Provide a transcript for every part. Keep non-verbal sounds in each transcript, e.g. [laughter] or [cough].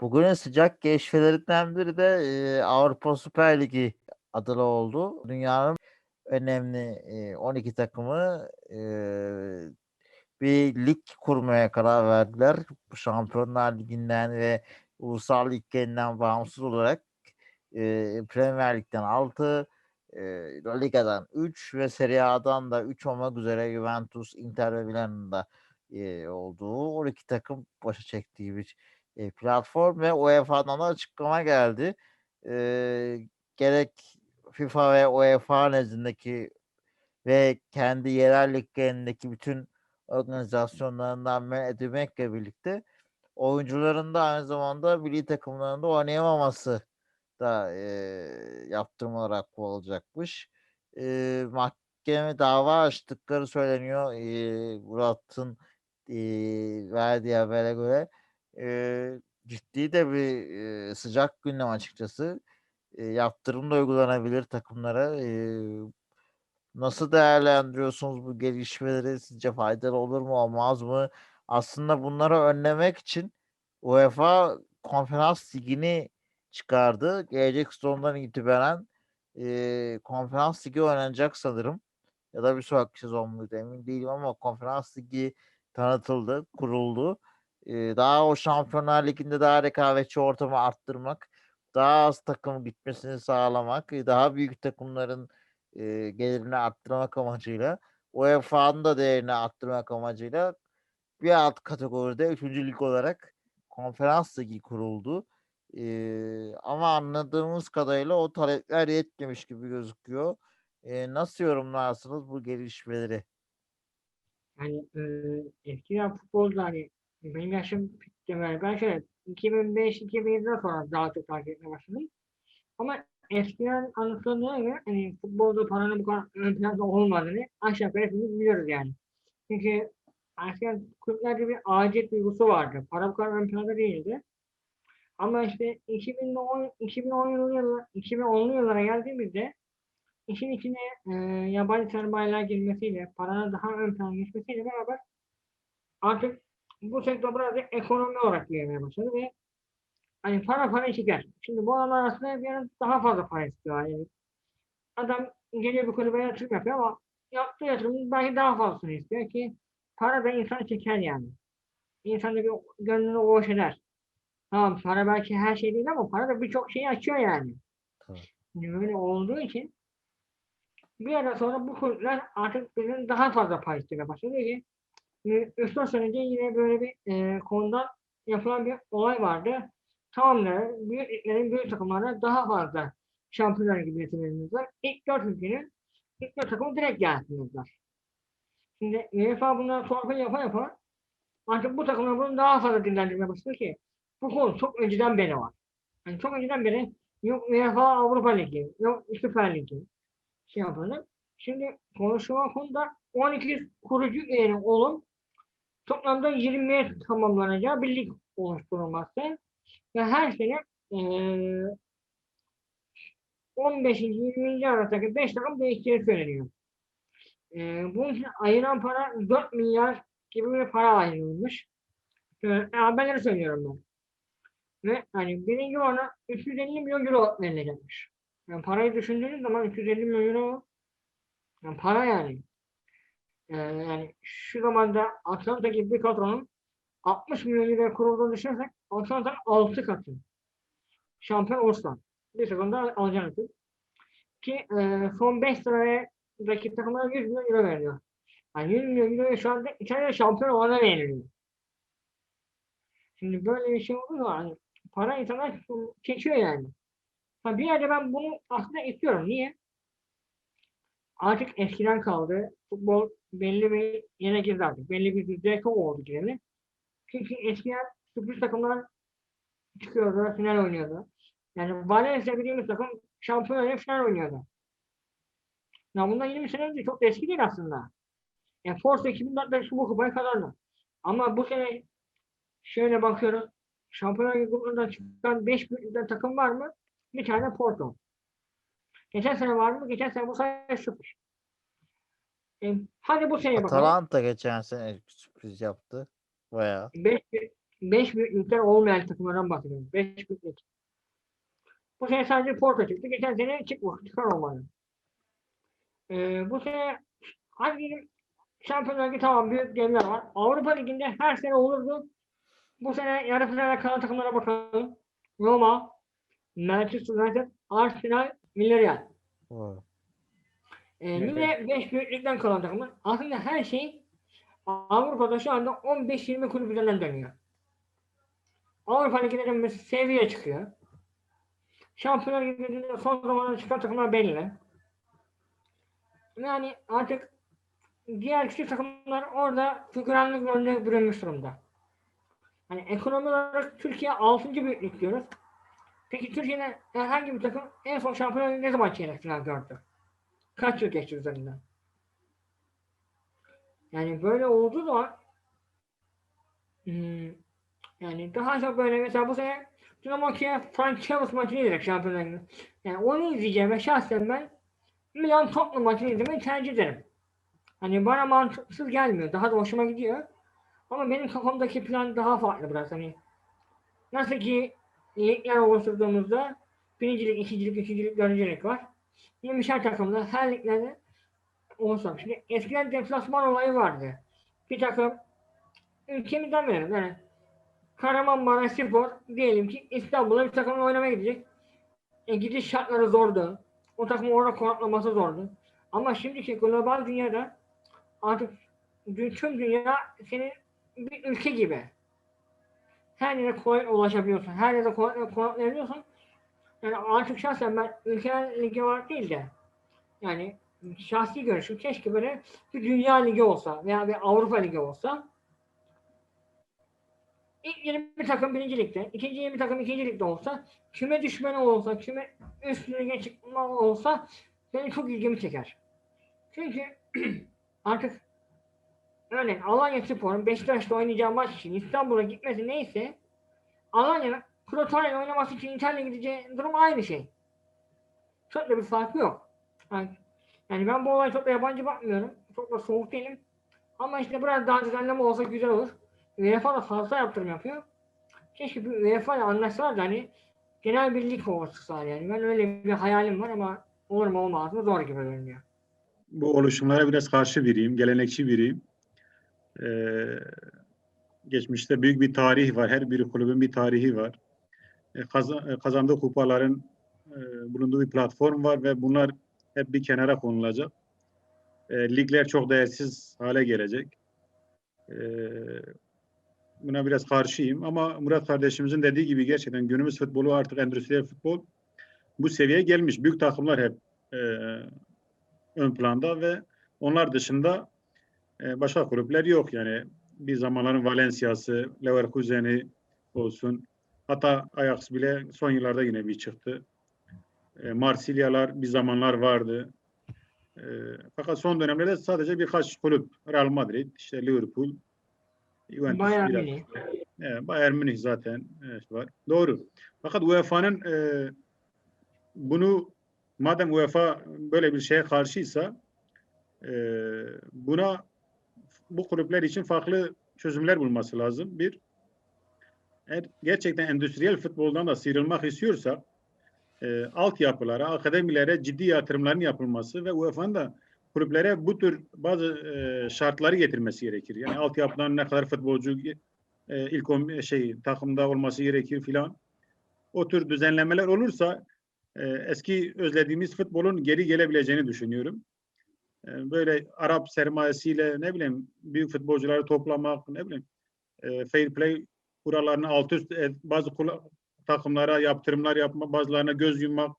Bugünün sıcak gelişmelerinden biri de e, Avrupa Süper Ligi adına oldu. Dünyanın önemli e, 12 takımı e, bir lig kurmaya karar verdiler. Şampiyonlar Ligi'nden ve Ulusal Liglerinden bağımsız olarak e, Premier Lig'den 6, e, La Liga'dan 3 ve Serie A'dan da 3 olmak üzere Juventus, Inter ve Milan'ın da e, olduğu 12 takım başa çektiği bir platform ve UEFA'dan da açıklama geldi. E, gerek FIFA ve UEFA nezdindeki ve kendi yerel liglerindeki bütün organizasyonlarından men edilmekle birlikte oyuncuların da aynı zamanda milli takımlarında oynayamaması da e, yaptırım olarak olacakmış. E, mahkeme dava açtıkları söyleniyor. E, Murat'ın e, verdiği habere göre e, ciddi de bir e, sıcak gündem açıkçası. E, yaptırım da uygulanabilir takımlara. E, nasıl değerlendiriyorsunuz bu gelişmeleri? Sizce faydalı olur mu olmaz mı? Aslında bunları önlemek için UEFA Konferans Ligi'ni çıkardı. Gelecek sezondan itibaren e, Konferans Ligi oynanacak sanırım. Ya da bir sonraki sezon muydu emin değilim ama Konferans Ligi tanıtıldı, kuruldu. E, daha o Şampiyonlar Ligi'nde daha rekabetçi ortamı arttırmak, daha az takım gitmesini sağlamak, daha büyük takımların e, gelirini arttırmak amacıyla UEFA'nın da değerini arttırmak amacıyla bir alt kategoride 3. lig olarak konferans ligi kuruldu. Ee, ama anladığımız kadarıyla o talepler yetmemiş gibi gözüküyor. Ee, nasıl yorumlarsınız bu gelişmeleri? Yani e, eskiden futbolda hani benim yaşım yani ben şöyle 2005-2007'den sonra daha çok takip etmeye başladım. Ama eskiden anlatıldığına göre hani futbolda paranın bu kadar ön planda olmadığını aşağı yukarı hepimiz biliyoruz yani. Çünkü eskiden kulüplerde bir acil duygusu vardı. Para bu kadar ön planda değildi. Ama işte 2010, 2010 yılları, 2010'lu yıllara geldiğimizde işin içine e, yabancı sermayeler girmesiyle, paranın daha ön plana geçmesiyle beraber artık bu sektör biraz ekonomi olarak büyümeye başladı ve hani para para şeker. Şimdi bu adamlar aslında bir yana daha fazla para istiyor. Yani adam geliyor bir kulübe yatırım yapıyor ama yaptığı yatırımın belki daha fazlasını istiyor ki para da insan çeker yani. İnsan da bir gönlünü hoş eder. Tamam para belki her şey değil ama para da birçok şeyi açıyor yani. Tabii. Şimdi böyle olduğu için bir ara sonra bu kulüpler artık bizim daha fazla para istemeye başladı ki 3-4 sene önce yine böyle bir e, konuda yapılan bir olay vardı. Tamamları, büyük liglerin büyük takımlarına daha fazla şampiyonlar gibi yeteneklerimiz var. İlk 4 ülkenin ilk 4 takımı direkt gelsinler. Şimdi UEFA bundan torpil yapa yapa artık bu takımlar bunu daha fazla dinlendirmeye başladı ki bu konu çok önceden beri var. Yani çok önceden beri yok UEFA Avrupa Ligi, yok Süper Ligi şey yapalım. Şimdi konuşulan konuda 12 kurucu üyenin olup toplamda 20'ye tamamlanacağı bir lig oluşturulması ve her sene eee 15. 20. arasındaki 5 takım değiştiği söyleniyor. Eee bunun için ayrılan para 4 milyar gibi bir para ayrılmış. Ee, haberleri söylüyorum ben. Ve hani birinci ona 350 milyon euro verilecekmiş. Yani parayı düşündüğünüz zaman 350 milyon euro yani para yani. Ee, yani şu zamanda Atlanta gibi bir kadronun 60 milyon liraya kurulduğunu düşünürsek Atlanta'nın 6 katı. Şampiyon olursa. Bir sekonda alacaksın. Ki e, son 5 sıradaki takımlara 100 milyon euro veriliyor. Yani 100 milyon euro şu anda İtalya şampiyon olana veriliyor. Şimdi böyle bir şey olur mu? Hani para insanlar çekiyor yani. Ha bir yerde ben bunu aslında istiyorum. Niye? Artık eskiden kaldı. Futbol belli bir yere girdi artık. Belli bir düzeye oldu gireli. Çünkü eskiden sürpriz takımlar çıkıyordu, final oynuyordu. Yani Valencia dediğimiz takım şampiyonayla final oynuyordu. Ya bundan 20 sene önce çok da eski değil aslında. Yani Forza 2004'te şu bu kupayı kazandı. Ama bu sene şöyle bakıyoruz. Şampiyonlar Ligi grubundan çıkan 5 büyükten takım var mı? Bir tane Porto. Geçen sene var mı? Geçen sene bu sene sıfır. E, hadi bu seneye bakalım. Atalanta geçen sene sürpriz yaptı. Bayağı. 5 5 büyüklükler olmayan takımlardan bahsediyorum. 5 büyüklük. Bu sene sadece Porto çıktı. Geçen sene çıkmadı. Çıkar olmadı. Ee, bu sene hadi diyelim Şampiyonlar Ligi tamam büyük gemiler var. Avrupa Ligi'nde her sene olurdu. Bu sene yarı finale kalan takımlara bakalım. Roma, Manchester United, Arsenal, Villarreal. Evet. Ee, yine 5 büyüklükten kalan takımlar. Aslında her şey Avrupa'da şu anda 15-20 kulüp üzerinden dönüyor. Avrupa mesela seviye çıkıyor. Şampiyonlar Ligi'nde son zamanlarda çıkan takımlar belli. Yani artık diğer küçük takımlar orada figüranlık rolüne bürünmüş durumda. Hani ekonomi olarak Türkiye 6. büyüklük diyoruz. Peki Türkiye'de herhangi bir takım en son Şampiyonlar Ligi ne zaman çeyrek final gördü? Kaç yıl geçti üzerinden? Yani böyle olduğu zaman hmm, yani daha çok böyle mesela bu sene Dinamo Kiev Frank Chavez maçını izledik Şampiyonlar Ligi'nde. Yani onu izleyeceğim ve şahsen ben Milan Tottenham maçını izlemeyi tercih ederim. Hani bana mantıksız gelmiyor. Daha da hoşuma gidiyor. Ama benim kafamdaki plan daha farklı biraz. Hani nasıl ki ligler oluşturduğumuzda birincilik, ikincilik, üçüncülük, dördüncülük var. 20'şer takımda her liglerde oluşturmuş. Şimdi eskiden deflasman olayı vardı. Bir takım ülkemizden verelim. Yani Kahramanmaraş Spor diyelim ki İstanbul'a bir takımla oynamaya gidecek. E, gidiş şartları zordu. O takımın orada konaklaması zordu. Ama şimdiki global dünyada artık tüm dünya senin bir ülke gibi. Her yere kolay ulaşabiliyorsun. Her yere kolay konaklayabiliyorsun. Yani artık şahsen ben ülkeler ligi olarak değil de yani şahsi görüşüm keşke böyle bir dünya ligi olsa veya bir Avrupa ligi olsa ilk 20 takım birinci ligde, ikinci 20 takım ikinci ligde olsa, küme düşmeni olsa, küme üst lige çıkma olsa benim çok ilgimi çeker. Çünkü [clears throat] artık örneğin Alanya Spor'un Beşiktaş'ta oynayacağı maç için İstanbul'a gitmesi neyse Alanya'nın Crotone oynaması için İtalya'ya gideceği durum aynı şey. Çok da bir farkı yok. Yani, yani ben bu olaya çok da yabancı bakmıyorum. Çok da soğuk değilim. Ama işte biraz daha düzenleme olsa güzel olur. UEFA da fazla yaptırım yapıyor. Keşke bir UEFA ile anlaşsalar da hani genel bir lig yani. Ben öyle bir hayalim var ama olur mu olmaz mı zor gibi görünüyor. bu oluşumlara biraz karşı biriyim, gelenekçi biriyim. Ee, geçmişte büyük bir tarih var. Her bir kulübün bir tarihi var. Ee, kaza- e, kazandığı kupaların e, bulunduğu bir platform var ve bunlar hep bir kenara konulacak. E, ligler çok değersiz hale gelecek. E, buna biraz karşıyım ama Murat kardeşimizin dediği gibi gerçekten günümüz futbolu artık endüstriyel futbol bu seviyeye gelmiş. Büyük takımlar hep e, ön planda ve onlar dışında e, başka kulüpler yok yani bir zamanların Valencia'sı, Leverkusen'i olsun. Hatta Ajax bile son yıllarda yine bir çıktı. E, Marsilyalar bir zamanlar vardı. E, fakat son dönemlerde sadece birkaç kulüp Real Madrid, işte Liverpool, Juventus Bayern Münih. Evet, Bayern Münih zaten evet, var. Doğru. Fakat UEFA'nın e, bunu madem UEFA böyle bir şeye karşıysa e, buna bu kulüpler için farklı çözümler bulması lazım. Bir, eğer gerçekten endüstriyel futboldan da sıyrılmak istiyorsak e, altyapılara, akademilere ciddi yatırımların yapılması ve UEFA'nın da kulüplere bu tür bazı e, şartları getirmesi gerekir. Yani altyapıdan ne kadar futbolcu e, ilk on, şey takımda olması gerekir filan. O tür düzenlemeler olursa e, eski özlediğimiz futbolun geri gelebileceğini düşünüyorum. E, böyle Arap sermayesiyle ne bileyim büyük futbolcuları toplamak, ne bileyim e, fair play kurallarını alt üst et, bazı kula- takımlara yaptırımlar yapma, bazılarına göz yummak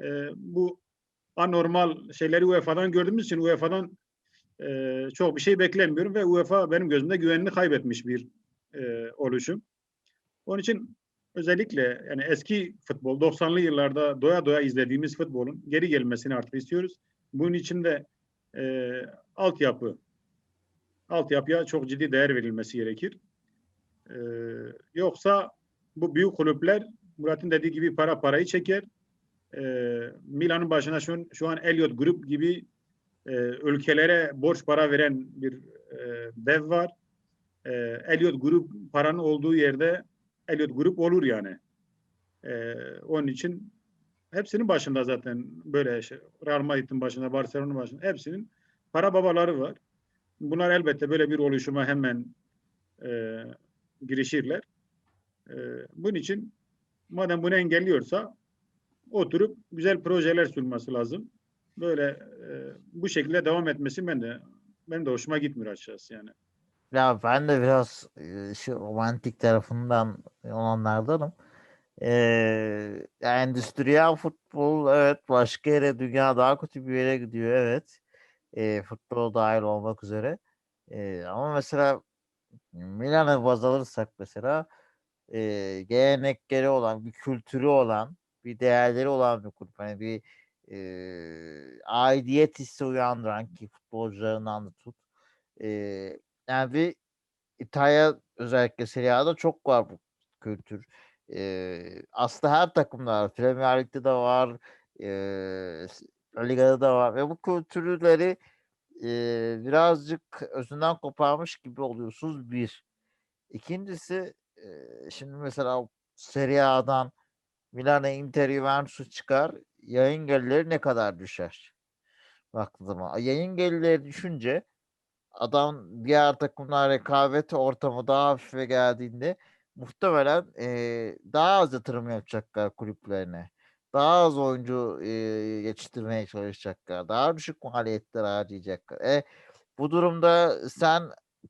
e, bu anormal şeyleri UEFA'dan gördüğümüz için UEFA'dan e, çok bir şey beklemiyorum ve UEFA benim gözümde güvenini kaybetmiş bir e, oluşum. Onun için özellikle yani eski futbol 90'lı yıllarda doya doya izlediğimiz futbolun geri gelmesini artık istiyoruz. Bunun için de e, altyapı altyapıya çok ciddi değer verilmesi gerekir. E, yoksa bu büyük kulüpler Murat'ın dediği gibi para parayı çeker. E, Milan'ın başına şu, şu an Elliot Group gibi e, ülkelere borç para veren bir e, dev var. e, Elliot Grup paranın olduğu yerde Elliot Grup olur yani. E, onun için hepsinin başında zaten böyle şey, Real Madrid'in başında, Barcelona'nın başında hepsinin para babaları var. Bunlar elbette böyle bir oluşuma hemen e, girişirler. E, bunun için madem bunu engelliyorsa oturup güzel projeler sunması lazım. Böyle e, bu şekilde devam etmesi ben de benim de hoşuma gitmiyor açıkçası yani. Ya ben de biraz e, şu romantik tarafından olanlardanım. Ee, endüstriyel futbol evet başka yere dünya daha kötü bir yere gidiyor evet. Ee, futbol dahil olmak üzere. Ee, ama mesela Milan'ı baz alırsak mesela e, gelenekleri olan, bir kültürü olan, bir değerleri olan bir kulüp. Hani bir e, aidiyet hissi uyandıran ki futbolcularından da tut. E, yani bir İtalya özellikle Serie A'da çok var bu kültür. E, aslında her takımda var. Premier Lig'de de var. E, Liga'da da var. Ve bu kültürleri e, birazcık özünden koparmış gibi oluyorsunuz bir. İkincisi e, şimdi mesela Serie A'dan Milan'a Inter Juventus çıkar. Yayın gelirleri ne kadar düşer? Baktığım. Yayın gelirleri düşünce adam diğer takımlar rekabet ortamı daha hafife geldiğinde muhtemelen e, daha az yatırım yapacaklar kulüplerine. Daha az oyuncu e, yetiştirmeye çalışacaklar. Daha düşük maliyetler harcayacaklar. E, bu durumda sen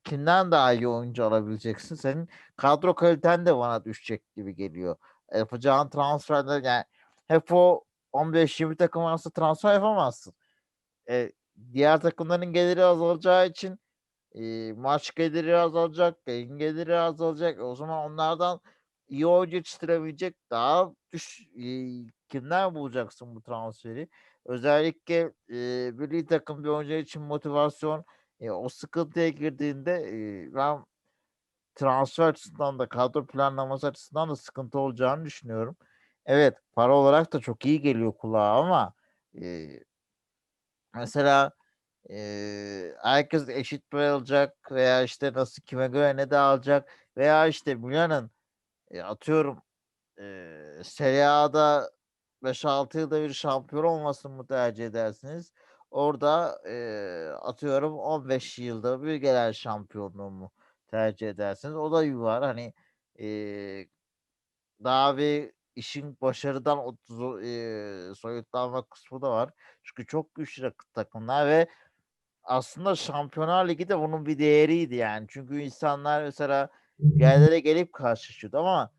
kimden daha iyi oyuncu alabileceksin? Senin kadro kaliten de bana düşecek gibi geliyor. Yapacağın transferler yani hep o 15-20 takım arası transfer yapamazsın. E, diğer takımların geliri azalacağı için e, maç geliri azalacak, yayın geliri azalacak. O zaman onlardan iyi oyuncu yetiştirebilecek daha düş e, kimden bulacaksın bu transferi? Özellikle e, milli takım bir oyuncu için motivasyon e, o sıkıntıya girdiğinde e, ben transfer açısından da kadro planlaması açısından da sıkıntı olacağını düşünüyorum. Evet para olarak da çok iyi geliyor kulağa ama e, mesela e, herkes eşit pay alacak veya işte nasıl kime göre ne de alacak veya işte Milan'ın e, atıyorum e, Serie A'da 5-6 yılda bir şampiyon olmasını mı tercih edersiniz? Orada e, atıyorum 15 yılda bir gelen şampiyonluğu mu tercih edersiniz? O da var. Hani e, daha bir işin başarıdan o- zo- e, soyutlanma kısmı da var. Çünkü çok güçlü takımlar ve aslında Şampiyonlar Ligi de bunun bir değeriydi yani. Çünkü insanlar mesela yerlere gelip karşılaşıyordu ama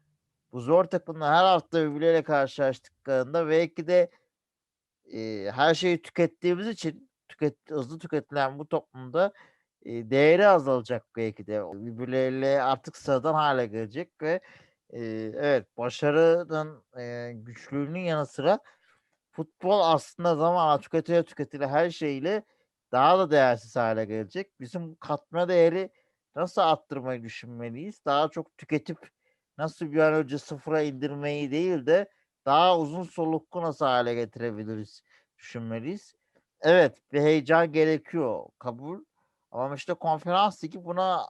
bu zor takımlar her hafta birbirleriyle karşılaştıklarında belki de e, her şeyi tükettiğimiz için tüket, hızlı tüketilen bu toplumda e, değeri azalacak belki de. Birbirleriyle artık sıradan hale gelecek ve e, evet başarının e, güçlüğünün yanı sıra futbol aslında zamanla tüketile tüketile her şeyle daha da değersiz hale gelecek. Bizim katma değeri nasıl arttırmayı düşünmeliyiz? Daha çok tüketip nasıl bir an önce sıfıra indirmeyi değil de daha uzun soluklu nasıl hale getirebiliriz düşünmeliyiz. Evet bir heyecan gerekiyor kabul. Ama işte konferans ligi buna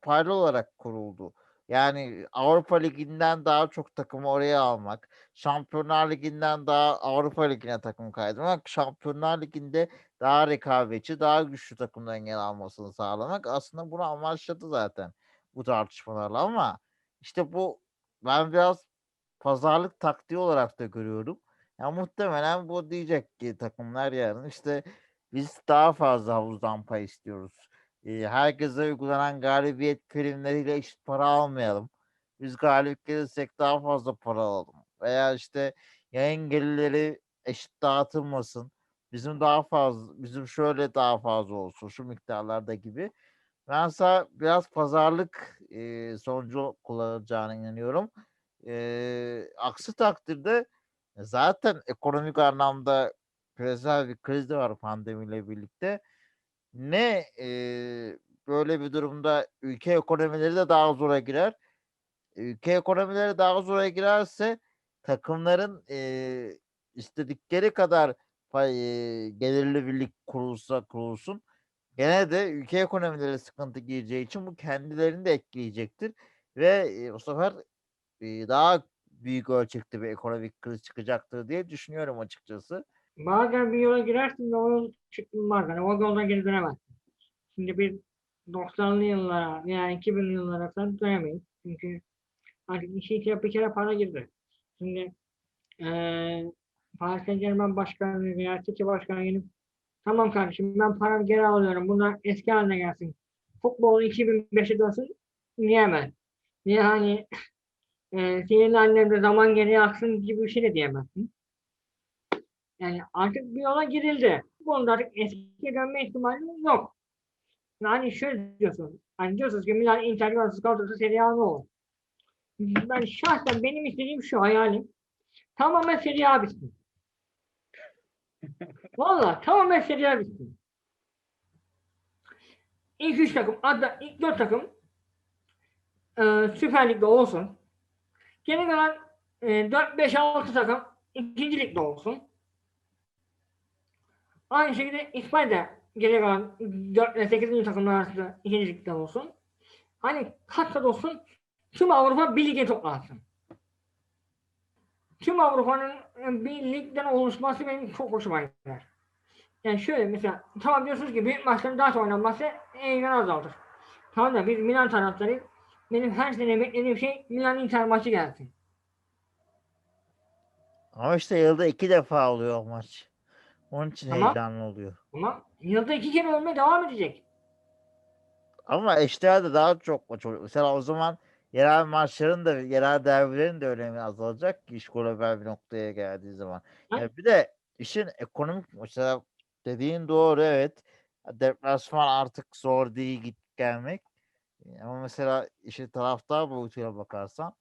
faydalı olarak kuruldu. Yani Avrupa Ligi'nden daha çok takımı oraya almak, Şampiyonlar Ligi'nden daha Avrupa Ligi'ne takım kaydırmak, Şampiyonlar Ligi'nde daha rekabetçi, daha güçlü takımların yer almasını sağlamak aslında bunu amaçladı zaten bu tartışmalarla ama işte bu ben biraz pazarlık taktiği olarak da görüyorum. Ya muhtemelen bu diyecek ki takımlar yarın işte biz daha fazla havuzdan pay istiyoruz. Herkese uygulanan galibiyet primleriyle eşit para almayalım. Biz galip gelirsek daha fazla para alalım. Veya işte yayın gelirleri eşit dağıtılmasın. Bizim daha fazla, bizim şöyle daha fazla olsun şu miktarlarda gibi. Ben sana biraz pazarlık e, sonucu kullanacağına inanıyorum. E, aksi takdirde zaten ekonomik anlamda küresel bir kriz de var pandemiyle birlikte. Ne e, böyle bir durumda ülke ekonomileri de daha zora girer. Ülke ekonomileri daha zora girerse takımların e, istedikleri kadar pay, e, gelirli bir lig kurulsa kurulsun gene de ülke ekonomileri sıkıntı gireceği için bu kendilerini de etkileyecektir ve e, bu sefer e, daha büyük ölçekte bir ekonomik kriz çıkacaktır diye düşünüyorum açıkçası. Bazen bir yola girersin ve o yol çıkılmaz. Yani o yoldan geri dönemezsin. Şimdi bir 90'lı yıllara veya 2000'li yıllara falan dönemeyiz. Çünkü artık işe iki bir kere para girdi. Şimdi eee Paris Saint Germain başkanı veya City başkanı gelip tamam kardeşim ben paramı geri alıyorum. Bunlar eski haline gelsin. Futbol 2005'e dönsün diyemez. Niye hani eee senin annemde zaman geriye aksın gibi bir şey de diyemezsin. Yani artık bir yola girildi. Bunda artık eskiye dönme ihtimali yok. Yani şöyle diyorsun. Hani diyorsunuz ki Milan Inter Juventus kadrosu Serie A ne olur? Ben şahsen benim istediğim şu hayalim. Tamamen Serie A bitsin. [laughs] Valla tamamen Serie A bitsin. İlk üç takım, hatta ilk dört takım e, Süper Lig'de olsun. Geri kalan e, 4, 5, 6 takım ikinci ligde olsun. Aynı şekilde İspanya'da geri kalan 4 ile 8. takımlar arasında ikinci ligde olsun. Hani kaç olsun tüm Avrupa bir lige toplansın. Tüm Avrupa'nın bir ligden oluşması benim çok hoşuma gider. Yani şöyle mesela tamam diyorsunuz ki büyük maçların daha çok oynanması heyecan azaltır. Tamam da biz Milan taraftarı benim her sene beklediğim şey Milan Inter maçı gelsin. Ama işte yılda iki defa oluyor maç. Onun için Tamam. heyecanlı oluyor. Ama yılda iki kere olmaya devam edecek. Ama eşdeğer de daha çok maç oluyor. Mesela o zaman yerel maçların da yerel derbilerin de önemi azalacak ki iş global bir noktaya geldiği zaman. Ha? Ya bir de işin ekonomik mesela dediğin doğru evet. Deplasman artık zor değil git gelmek. Ama mesela işin taraftar boyutuyla bakarsan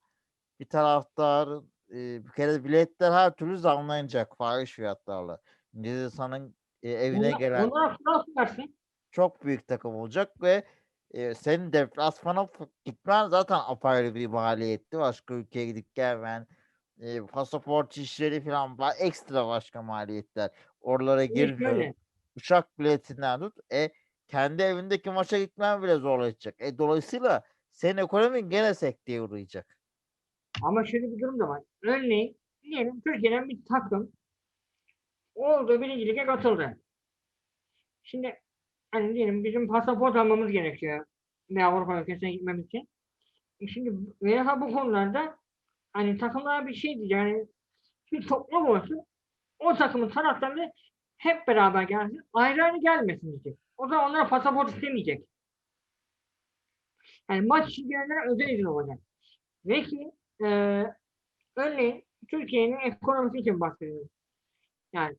bir taraftar e, bir kere biletler her türlü zamlanacak fahiş fiyatlarla. İnsanın e, evine Onlar- gelen Onlara Fransız versin. çok büyük takım olacak ve e, senin deplasmana f- gitmen zaten apayrı bir maliyetti. Başka ülkeye gidip gelmen, e, pasaport işleri falan var. Ekstra başka maliyetler. Oralara girmiyorum. şöyle, Uçak biletinden tut. E, kendi evindeki maça gitmen bile zorlaşacak. E, dolayısıyla senin ekonomin gene sekteye uğrayacak. Ama şöyle bir durum da var. Örneğin diyelim Türkiye'den bir takım oldu birinci lige katıldı. Şimdi hani diyelim bizim pasaport almamız gerekiyor bir Avrupa ülkesine gitmemiz için. E Şimdi UEFA bu konularda hani takımlara bir şey diyecek. Yani bir toplum olsun. O takımın taraftarları hep beraber gelsin. Ayrı ayrı gelmesin diyecek. O zaman onlara pasaport istemeyecek. Yani maç için gelenlere özel izin olacak. Ve ki eee örneğin Türkiye'nin ekonomisi için bahsediyoruz. Yani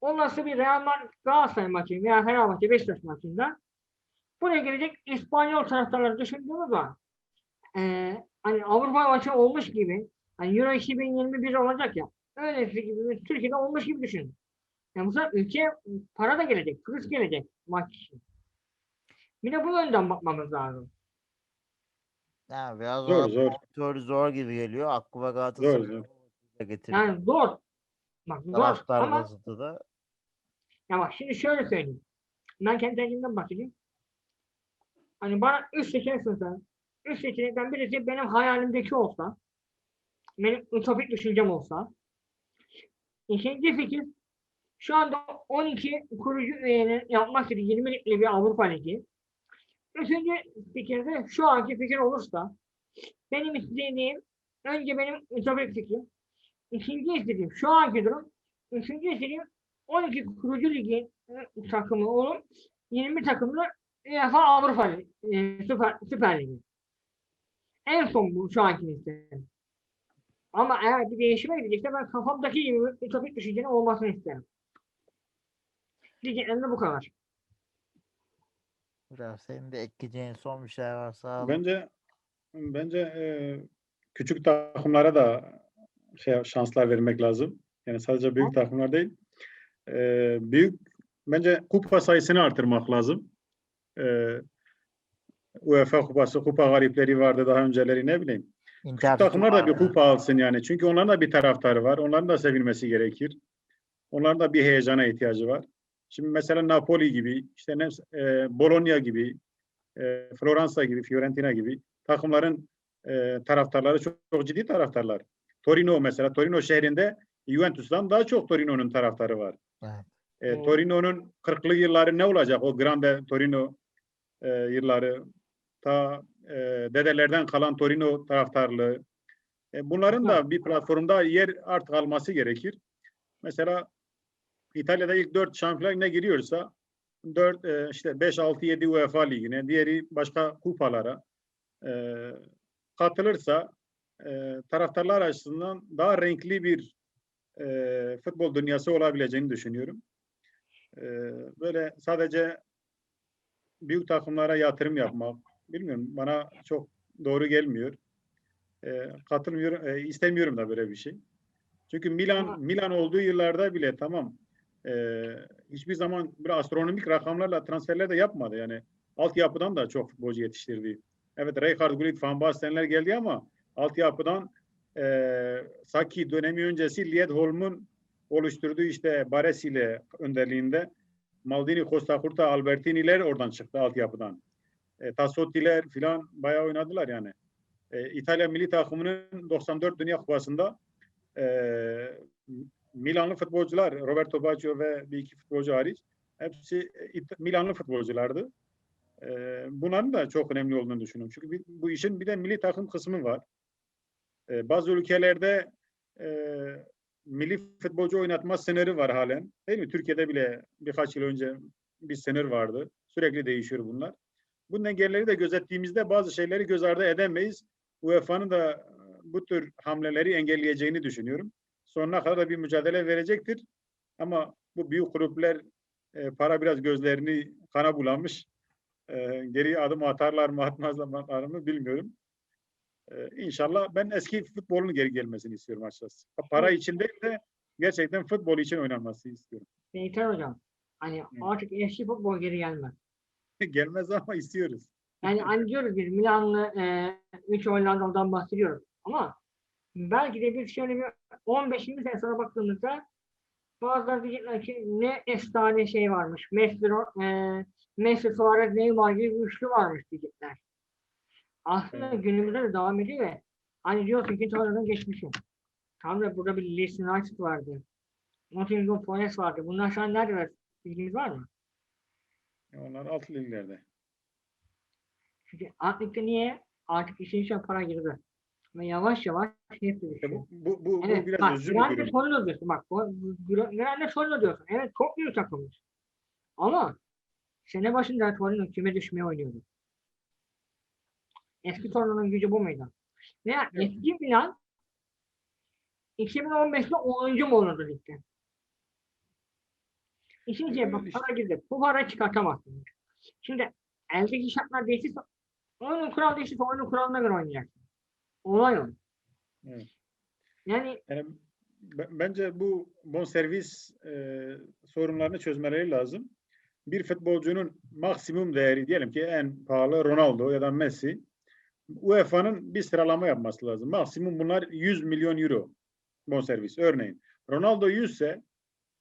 olası bir Real Madrid Galatasaray maçı veya Fenerbahçe Beşiktaş maçında buraya gelecek İspanyol taraftarları düşündüğümüz zaman eee hani Avrupa maçı olmuş gibi hani Euro 2021 olacak ya öylesi gibi Türkiye'de olmuş gibi düşünün. Yani bu sefer ülkeye para da gelecek, turist gelecek maç için. Bir de bu yönden bakmamız lazım. Yani biraz Zor, zor, zor. zor. gibi geliyor. Aklıma Zor, Galatasaray zor. getirdim. Yani zor. Bak zor Taraftar ama da Ya bak şimdi şöyle söyleyeyim. Ben kendi tercihimden bahsedeyim. Hani bana üç seçenek sunsa, üç seçenekten birisi benim hayalimdeki olsa, benim ütopik düşüncem olsa, ikinci fikir, şu anda 12 kurucu üyenin yapmak istediği 20 ligli bir Avrupa Ligi. Üçüncü fikir de şu anki fikir olursa, benim istediğim, önce benim ütopik fikrim, ikinci istediğim şu anki durum, üçüncü istediğim 12 kurucu ligi e, takımı olup 20 takımlı UEFA Avrupa Ligi, e, Süper, Süper Ligi. En son bu şu ankini isterim. Ama eğer bir değişime gidecekse ben kafamdaki gibi ütopik düşüncenin olmasını isterim. Diyeceklerim de bu kadar. biraz senin de ekleyeceğin son bir şey varsa. Bence bence e, küçük takımlara da şey şanslar vermek lazım. Yani sadece büyük takımlar değil. E, büyük bence kupa sayısını artırmak lazım. E, UEFA kupası, kupa garipleri vardı daha önceleri ne bileyim. Inter Takımlar da bir kupa alsın yani. Çünkü onların da bir taraftarı var. Onların da sevilmesi gerekir. Onların da bir heyecana ihtiyacı var. Şimdi mesela Napoli gibi, işte ne, e, Bologna gibi, e, Floransa gibi, Fiorentina gibi takımların e, taraftarları çok, çok ciddi taraftarlar. Torino mesela, Torino şehrinde Juventus'tan daha çok Torino'nun taraftarı var. Evet. E. Torino'nun 40'lı yılları ne olacak? O Grande Torino e, yılları, ta e, dedelerden kalan Torino taraftarlığı. E, bunların da bir platformda yer artık alması gerekir. Mesela İtalya'da ilk 4 şampiyonlar ne giriyorsa 4 e, işte 5 6 7 UEFA ligine, diğeri başka kupalara e, katılırsa e, taraftarlar açısından daha renkli bir e, futbol dünyası olabileceğini düşünüyorum. E, böyle sadece büyük takımlara yatırım yapmak bilmiyorum bana çok doğru gelmiyor. E, katılmıyorum, e, istemiyorum da böyle bir şey. Çünkü Milan Milan olduğu yıllarda bile tamam e, hiçbir zaman bir astronomik rakamlarla transferler de yapmadı. Yani altyapıdan da çok futbolcu yetiştirdi. Evet Rijkaard, Gullit, Van Bastenler geldi ama altyapıdan e, Saki dönemi öncesi Liedholm'un oluşturduğu işte Baresi ile önderliğinde Maldini, Costa Curta, Albertini'ler oradan çıktı altyapıdan. E, Tassotti'ler filan bayağı oynadılar yani. E, İtalya milli takımının 94 Dünya Kupası'nda e, Milanlı futbolcular, Roberto Baggio ve bir iki futbolcu hariç hepsi İt- Milanlı futbolculardı. E, bunların da çok önemli olduğunu düşünüyorum. Çünkü bu işin bir de milli takım kısmı var. E, bazı ülkelerde e, milli futbolcu oynatma sınırı var halen. Değil mi? Türkiye'de bile birkaç yıl önce bir sınır vardı. Sürekli değişiyor bunlar. Bunun engelleri de gözettiğimizde bazı şeyleri göz ardı edemeyiz. UEFA'nın da e, bu tür hamleleri engelleyeceğini düşünüyorum. Sonuna kadar da bir mücadele verecektir. Ama bu büyük kulüpler e, para biraz gözlerini kana bulamış. E, geri adım atarlar mı atmazlar mı bilmiyorum. E, inşallah ben eski futbolun geri gelmesini istiyorum açıkçası. Para için değil de gerçekten futbol için oynanmasını istiyorum. Beyter hocam. Hani artık eski futbol geri gelmez. [laughs] Gelmez ama istiyoruz. Yani hani [laughs] diyoruz biz Milanlı e, 3 Hollandalı'dan bahsediyoruz. Ama belki de biz şöyle bir 15. sene sonra baktığımızda bazıları diyecekler ki ne efsane şey varmış. Messi, e, Messi Suarez, Neymar gibi bir üçlü varmış diyecekler. Aslında günümüzde de devam ediyor ve hani diyorsun ki sonradan geçmişi. Da burada bir Leeds United vardı. Nottingham Forest vardı. Bunlar şu an nerede var? Bilginiz var mı? Onlar alt liglerde. Çünkü artık da niye? Artık işin içine para girdi. Ve yavaş yavaş hepsi İşte düşüyor. bu, bu, bu, bu Evet, biraz bak, Grande durum. Torino diyorsun. Bak, bu- bu- Grande Torino diyorsun. Evet, çok büyük takımmış. Ama sene başında Torino küme düşmeye oynuyordu. Eski Torino'nun gücü bu muydu? Veya eski Milan 2015'te 10. mu olurdu ligde? İşin içine bak para girdi. Bu para çıkartamazsın. Şimdi eldeki şartlar değişirse oyunun kuralı değişirse oyunun kuralına göre oynayacaksın. Olay o. Evet. Yani Yani bence bu bonservis e, sorunlarını çözmeleri lazım. Bir futbolcunun maksimum değeri diyelim ki en pahalı Ronaldo ya da Messi. UEFA'nın bir sıralama yapması lazım. Maksimum bunlar 100 milyon euro bonservis. Örneğin Ronaldo 100 ise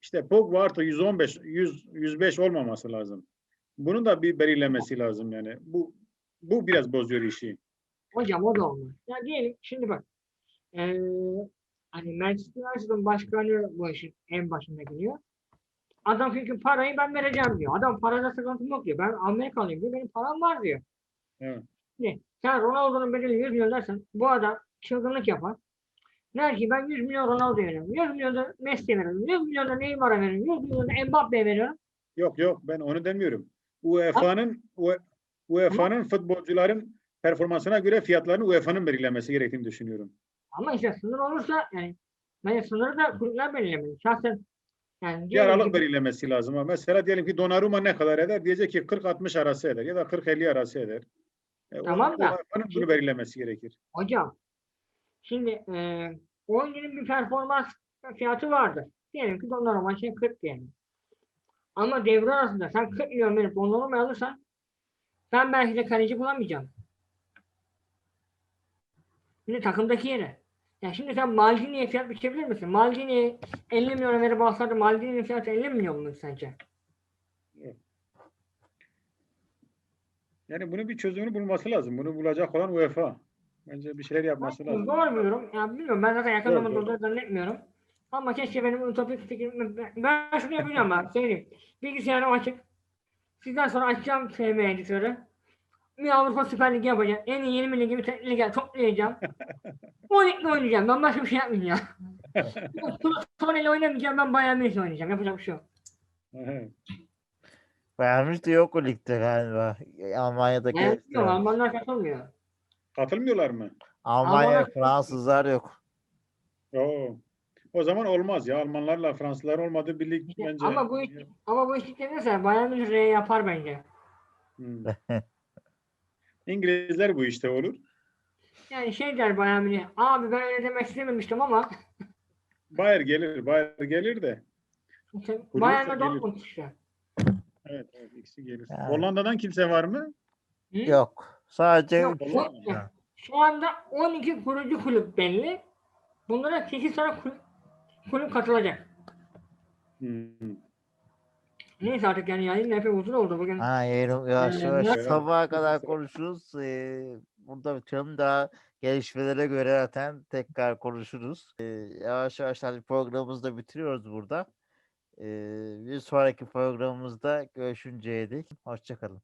işte Pogba artı 115, 100, 105 olmaması lazım. Bunun da bir belirlemesi lazım yani. Bu bu biraz bozuyor işi. Hocam o da olmaz. Ya diyelim şimdi bak. Eee hani Manchester United'ın başkanı bu işin en başında geliyor. Adam çünkü parayı ben vereceğim diyor. Adam parada sıkıntım yok diyor. Ben Amerikalıyım diyor. Benim param var diyor. Evet. Şimdi sen Ronaldo'nun bedeli 100 milyon dersen bu adam çılgınlık yapar. Der ki ben 100 milyon Ronaldo'ya veriyorum. 100 milyon da Messi'ye veriyorum. 100 milyon da Neymar'a veriyorum. 100 milyon da Mbappe'ye veriyorum. Yok yok ben onu demiyorum. UEFA'nın UE- UEFA'nın futbolcuların performansına göre fiyatlarını UEFA'nın belirlemesi gerektiğini düşünüyorum. Ama işte sınır olursa yani bence sınırı da kulüpler belirlemeli. Şahsen yani Bir aralık ki- belirlemesi lazım. Mesela diyelim ki Donnarumma ne kadar eder? Diyecek ki 40-60 arası eder ya da 40-50 arası eder. E, Tamam da- UEFA'nın bunu belirlemesi gerekir. Hocam, şimdi e, oyuncunun bir performans fiyatı vardır. Diyelim ki Donnarumma şey 40 diyelim. Ama devre arasında sen 40 milyon verip Donnarumma alırsan ben belki de kaleci bulamayacağım. Şimdi takımdaki yere. Ya şimdi sen Maldini'ye fiyat biçebilir misin? Maldini 50 milyon verip alsaydı Maldini'nin fiyatı 50 milyon mu sence? Yani bunun bir çözümünü bulması lazım. Bunu bulacak olan UEFA. Bence bir şeyler yapması lazım. Zor bir durum. Ya bilmiyorum ben zaten yakın zamanda olduğunu zannetmiyorum. Ama keşke benim ütopik fikrim... Ben, ben şunu yapacağım bak söyleyeyim. Bilgisayarım açık. Sizden sonra açacağım FM editörü. Bir Avrupa Süper Ligi yapacağım. En iyi 20 ligi bir tek lige toplayacağım. [laughs] o ligde oynayacağım. Ben başka bir şey yapmayacağım. [laughs] Sonra ile oynamayacağım. Ben Bayern Münih oynayacağım. Yapacak bir şey yok. Evet. Beğenmiş de yok o ligde galiba. Almanya'daki Yani yok. Almanlar katılmıyor. Katılmıyorlar mı? Almanya Almanlar- Fransızlar yok. Oo. O zaman olmaz ya. Almanlarla Fransızlar olmadığı bir lig bence. ama bu iş, ama bu iş işlenirse Bayern Münih R yapar bence. Hmm. [laughs] İngilizler bu işte olur. Yani şey der Bayern Münih. Abi ben öyle demek istememiştim ama Bayer gelir, Bayer gelir de. işte Bayern'le gelir. Dortmund işte. Evet, evet ikisi gelir. Yani. Hollanda'dan kimse var mı? Hı? Yok. Sadece Yok. Ha. Şu anda 12 kurucu kulüp belli. Bunlara 8 tane kulüp, kulüp katılacak. Hmm. Neyse artık yani yayın epey uzun oldu bugün. Ha, yarın yavaş Ee, yavaş biraz- sabaha kadar konuşuruz. Ee, burada bitirelim daha gelişmelere göre zaten tekrar konuşuruz. Ee, yavaş yavaş hani programımızı da bitiriyoruz burada. Bir sonraki programımızda görüşünceye dek hoşçakalın.